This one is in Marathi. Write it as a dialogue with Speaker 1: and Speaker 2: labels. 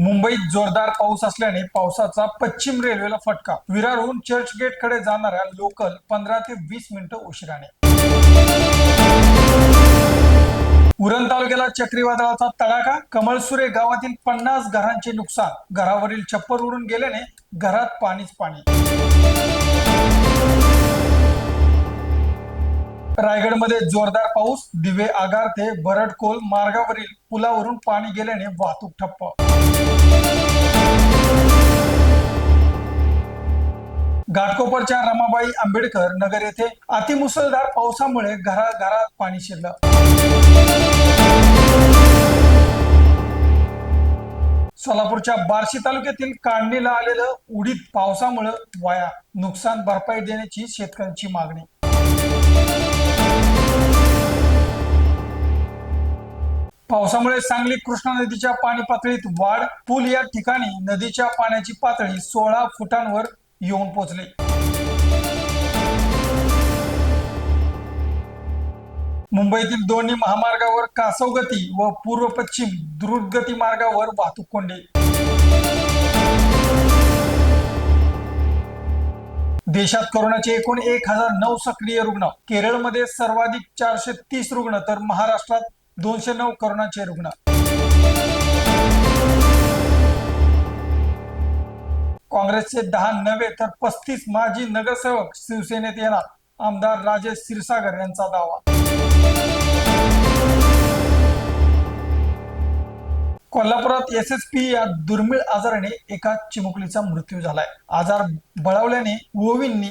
Speaker 1: मुंबईत जोरदार पाऊस असल्याने पावसाचा पश्चिम रेल्वेला फटका. विरारहून चर्चगेटकडे जाणाऱ्या लोकल पंधरा ते वीस मिनिटं उशिराने. उरण तालुक्याला चक्रीवादळाचा तडाखा कमळसुरे गावातील पन्नास घरांचे नुकसान घरावरील छप्पर उडून गेल्याने घरात पाणीच पाणी. रायगडमध्ये जोरदार पाऊस दिवे आगार ते बरडकोल मार्गावरील पुलावरून पाणी गेल्याने वाहतूक ठप्प. घाटकोपरच्या रमाबाई आंबेडकर नगर येथे अतिमुसळधार पावसामुळे घराघरात पाणी शिरलं. सोलापूरच्या बार्शी तालुक्यातील काढणीला आलेलं उडीद पावसामुळे वाया नुकसान भरपाई देण्याची शेतकऱ्यांची मागणी. पावसामुळे सांगली कृष्णा नदीच्या पाणी पातळीत वाढ पूल या ठिकाणी नदीच्या पाण्याची पातळी सोळा फुटांवर येऊन पोहोचली मुंबईतील दोन्ही महामार्गावर कासवगती व पूर्व पश्चिम द्रुतगती मार्गावर वाहतूक कोंडी. देशात कोरोनाचे एकूण एक हजार नऊ सक्रिय रुग्ण. केरळमध्ये सर्वाधिक चारशे तीस रुग्ण तर महाराष्ट्रात दोनशे नऊ कोरोनाचे रुग्ण. काँग्रेसचे दहा नव्हे तर पस्तीस माजी नगरसेवक शिवसेनेत येणार. आमदार राजेश क्षीरसागर यांचा दावा. कोल्हापुरात एस एस पी या दुर्मिळ आजाराने एका चिमुकलीचा मृत्यू झालाय. आजार बळावल्याने ओवींनी